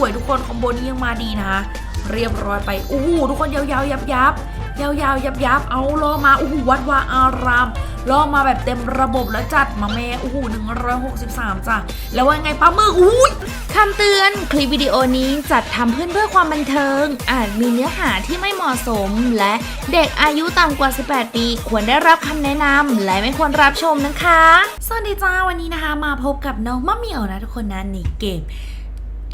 วยทุกคนคอมโบนี้ยังมาดีนะเรียบร้อยไปอู้หูทุกคนยาวๆยับยับยาวๆยับยับเอาล่อมาอู้หูวัดวาอารามล่อมาแบบเต็มระบบแล้วจัดมาแม่อู้หูหนึ่งร้อยหกสิบสามจ้ะแล้วว่าไงปลาหมึกอุ้ยคำเตือนคลิปวิดีโอนี้จัดทำขึ้นเพื่อความบันเทิง อาจมีเนื้อหาที่ไม่เหมาะสม และเด็กอายุต่ำกว่า 18 ปี ควรได้รับคำแนะนำและไม่ควรรับชมนะคะ สวัสดีจ้าวันนี้นะคะ มาพบกับน้องมะเหมียวนะทุกคนนะในเกม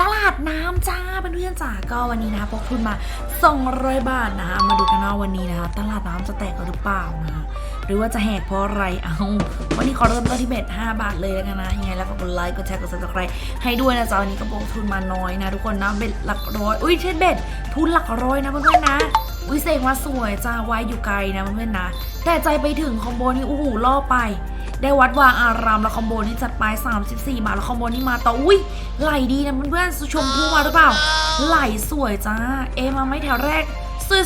ตลาดน้ำจ้าเพื่อนๆจ๋าก็วันนี้นะพกทุนมา200บาทนะมาดูกันว่าวันนี้นะคะตลาดน้ำจะแตกหรือเปล่านะหรือว่าจะแหกเพราะอะไรเอาวันนี้ขอเริ่มต้นที่เบ็ด5บาทเลยแล้วกันนะยังไงแล้วฝากกดไลค์กดแชร์กด subscribe ให้ด้วยนะจ๊ะวันนี้ก็พกทุนมาน้อยนะ ทุกคนนะเบ็ดหลักร้อยอุ้ยเช่นเบ็ดทุนหลักร้อยนะเพื่อนๆนะอุ้ยเสกมาสวยจ้าไว้อยู่ไกลนะเพื่อนๆนะแต่ใจไปถึงคอมโบนี้อู้หูล่อไป ได้วัดวาอารามแล้วคอมโบนี่จัดไป 34 บาทแล้วคอมโบนี่มาต่ออุ้ยไหลดีนะเพื่อนๆชมพู่มาหรือเปล่า ไหลสวยจ้า เอมาไม่แถวแรก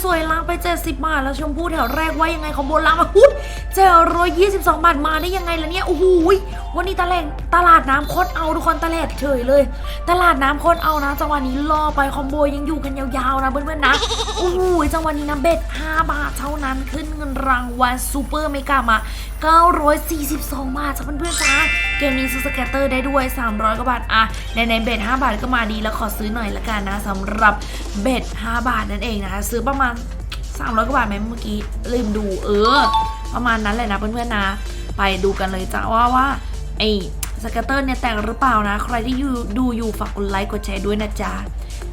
สวยๆล้างไป 70 บาท แล้วชมพู่แถวแรกว่ายังไงคอมโบล้างมาหุ้ยเจอร้อยยี่สิบสองบาทมาได้ยังไงล่ะเนี่ยโอ้โหยวันนี้ตลาดตลาดน้ำโคตรเอาทุกคนตลาดเฉยเลย ตลาดน้ำโคตรเอานะจังหวะนี้รอไปคอมโบยังอยู่กันยาวๆนะเพื่อนๆนะโอ้โหยจังหวะนี้นะเบ็ด5บาทเท่านั้นขึ้นเงินรางวัลซูเปอร์เมกามา 942 บาทจ้ะเพื่อนๆจ้า เกมนี้ซื้อสแกตเตอร์ได้ด้วย 300 กว่าบาทอะในในเบ็ด5บาทก็มาดีแล้วขอซื้อหน่อยละกันนะสำหรับเบ็ด5บาทนั่นเองนะคะซื้อประมาณ 300 กว่าบาทไหมเมื่อกี้ลืมดูเออ ประมาณนั้นเลยนะเพื่อนๆนะ ไปดูกันเลยจ้าว่าว่าไอ้สเกตเตอร์เนี่ยแตกหรือเปล่านะ ใครที่อยู่ดูอยู่ฝากกดไลค์กดแชร์ด้วยนะจ๊ะ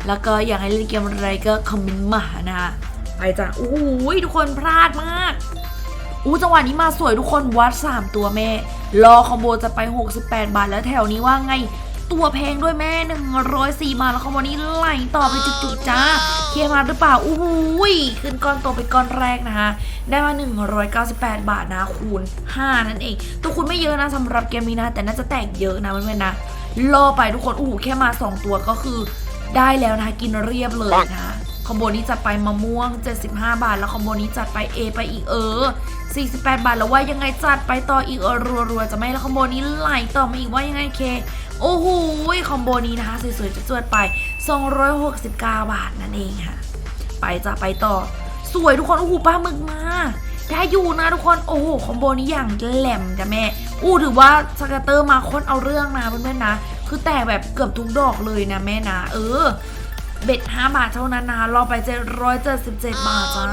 แล้วก็อยากให้เล่นเกมอะไรก็คอมเมนต์มานะคะไปจ้ะโอ้โหทุกคนพลาดมาก อู้จังหวะนี้มาสวยทุกคนวัด 3 ตัวแม่ รอคอมโบจะไป 68 บาทแล้วแถวนี้ว่าไง ตัวแพงด้วยแม่ 104 บาทแล้วคอมโบนี้ไหลต่อไปจุกๆจ้า เคียมาหรือเปล่าอู้หูยขึ้นก้อนโตไปก้อนแรกนะคะ ได้มา 198 บาทนะคูณ 5 นั่นเอง ตัวคูณไม่เยอะนะสำหรับเกมนี้นะ แต่น่าจะแตกเยอะนะเพื่อนๆนะรอไปทุกคนอู้หูแค่มา 2 ตัวก็คือได้แล้วนะคะกินเรียบเลยนะคะ คอมโบนี้จัดไปมะม่วง 75 บาท แล้วคอมโบนี้จัดไป A ไปอีกเออ 48 บาท แล้วว่ายังไงจัดไปต่ออีกเออรัวๆจะไม่แล้วคอมโบนี้ไหลต่อมาอีกว่ายังไงเคโอ้โหคอมโบนี้นะคะสวยๆจวดไป 269 บาทนั่นเองค่ะ ไปจ้ะไปต่อ สวยทุกคนโอ้โหปลาหมึกมาได้อยู่นะทุกคนโอ้โหคอมโบนี้อย่างแหลมจ้ะแม่อู้ถือว่าสกัตเตอร์มาคตรเอาเรื่องนะเพื่อนๆนะ คือแตกแบบเกือบทุกดอกเลยนะแม่นะเออ เบ็ด5บาทเท่านั้นนะรอไป777บาทจ้า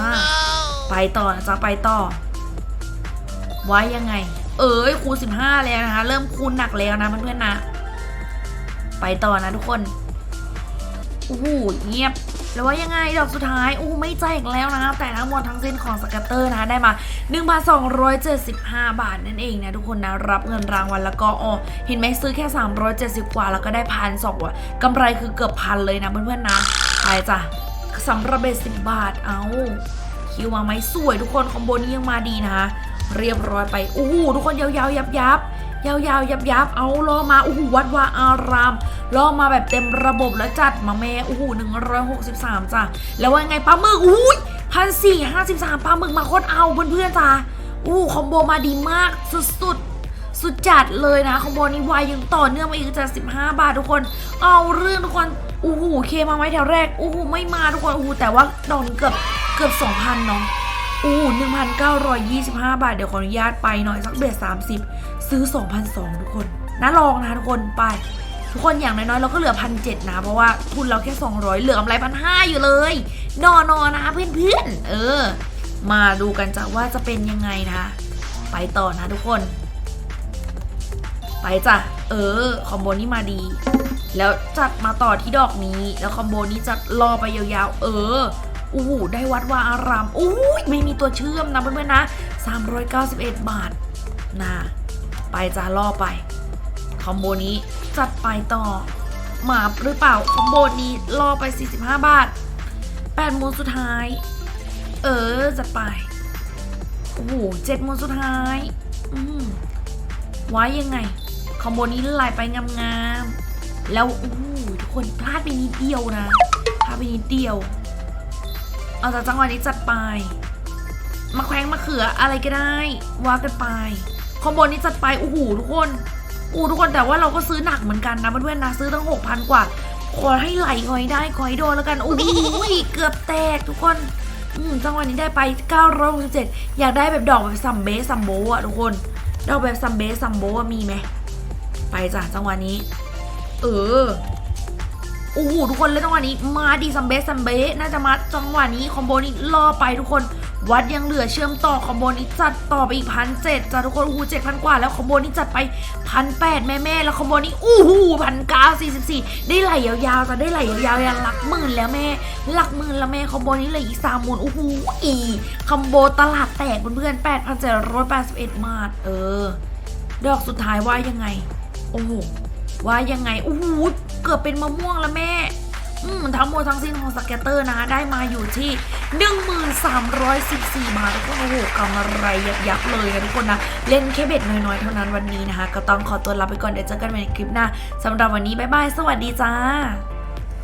ไปต่อนะจ้าไปต่อ ไว้ยังไง เอ้ยคูณ15แล้วนะคะ เริ่มคูณหนักแล้วนะเพื่อนๆนะ ไปต่อนะทุกคนโอ้โหเงียบ แล้วว่ายังไงดอกสุดท้ายอู้ไม่แจกแล้วนะ แต่ทั้งหมดทั้งสิ้นของสกัตเตอร์นะได้มา 1,275 บาทนั่นเองนะทุกคนนะรับเงินรางวัลแล้วก็อ๋อเห็นไหมซื้อแค่ 370 กว่าแล้วก็ได้พันสองว่ะกำไรคือเกือบพันเลยนะเพื่อนๆนะไปจ้ะสำหรับเบสสิบบาทเอาคิวมาไหมสวยทุกคนคอมโบนี้ยังมาดีนะ เรียบร้อยไปโอ้โหทุกคนยาวๆยับยับ ยาวๆ ยับยับเอาล่อมาโอ้โหวัดวาอารามล่อมาแบบเต็มระบบแล้วจัดมาแม่โอ้โหหนึ่งร้อยหกสิบสามจ้ะแล้วว่าไงปลาหมึกอุ้ยพันสี่ห้าสิบสามปลาหมึกมาโคตรเอาเพื่อนๆจ้ะอู้คอมโบมาดีมากสุดๆ สุดจัดเลยนะคอมโบนี้วายยังต่อเนื่องมาอีกจาก15 บาททุกคน เอาเรื่องทุกคนอู้หูเคมาไหมแถวแรกอู้หูไม่มาทุกคนอู้หูแต่ว่าดอนเกือบเกือบ2,000เนาะอู้หนึ่งพันเก้าร้อยยี่สิบห้าบาท เดี๋ยวขออนุญาตไปหน่อยสักเบ็ดสามสิบ ซื้อสองพันสองทุกคนนะลองนะทุกคนไป ทุกคนอย่างน้อยๆเราก็เหลือพันเจ็ดนะ เพราะว่าทุนเราแค่สองร้อยเหลือกำไรพันห้าอยู่เลย นอนอนะเพื่อนๆ เออ มาดูกันจ้ะว่าจะเป็นยังไงนะ ไปต่อนะทุกคน ไปจ้ะ เออ คอมโบนี้มาดี แล้วจัดมาต่อที่ดอกนี้ แล้วคอมโบนี้จะรอไปยาวๆ เอออู้หูได้วัดว่าอารามอู้ยไม่มีตัวเชื่อมนะเพื่อนๆนะ 391 บาทนะ ไปจ้าล่อไปคอมโบนี้จัดไปต่อ หมาหรือเปล่าคอมโบนี้ล่อไป 45 บาท8มูลสุดท้าย เออจัดไปโอ้โหเจ็ดมูลสุดท้ายอืมไว้ยังไงคอมโบนี้ไหลไปงามๆแล้วอู้หูทุกคนพลาดไปนิดเดียวนะพลาดไปนิดเดียว เอาจากจังหวะนี้จัดไป มาแขวงมาเขืออะไรก็ได้ ว่ากันไป อมโบนี้จัดไปโอ้โหทุกคนอู้ทุกคนแต่ว่าเราก็ซื้อหนักเหมือนกันนะเพื่อนๆนะซื้อตั้งหกพันกว่า ขอให้ไหลขอให้ได้ขอให้โดนแล้วกันโอ้โหเกือบแตกทุกคนอืมจังหวะนี้ได้ไป 967 อยากได้แบบดอกแบบซัมเบสซัมโบอะทุกคนดอกแบบซัมเบสซัมโบมีไหมไปจ้ะจังหวะนี้ เออ โอ้โหทุกคนเลยจังหวะนี้มาดีซัมเบสซัมเบสน่าจะมาจังหวะนี้คอมโบนี้ล่อไปทุกคน วัดยังเหลือเชื่อมต่อคอมโบนี้จัดต่อไปอีกพันเจ็ดจ้ะทุกคนโอ้โหเจ็ดพันกว่าแล้วคอมโบนี้จัดไปพันแปดแม่แม่แล้วคอมโบนี้อู้หูพันเก้าสี่สิบสี่ได้ไหลยาวๆจะได้ไหลยาวๆยันหลักหมื่นแล้วแม่หลักหมื่นแล้วแม่คอมโบนี้เหลยอีกสามหมื่นโอ้โหอีคอมโบตลาดแตกเพื่อนๆแปดพันเจ็ดร้อยแปดสิบเอ็ดบาทเออดอกสุดท้ายว่ายังไง โอ้โหว่ายังไงโอ้โห เกือบเป็นมะม่วงแล้วแม่ อืมทั้งหมดทั้งสิ้นของสเก็ตเตอร์นะ ได้มาอยู่ที่ 1314 บาททุกคนโอ้โหกำไรยับๆเลยนะทุกคนนะ เล่นแค่เบ็ดน้อยๆ เท่านั้นวันนี้นะคะ ก็ต้องขอตัวลาไปก่อนเดี๋ยวเจอกันใหม่ในคลิปหน้าสำหรับวันนี้บ๊ายบาย สวัสดีจ้า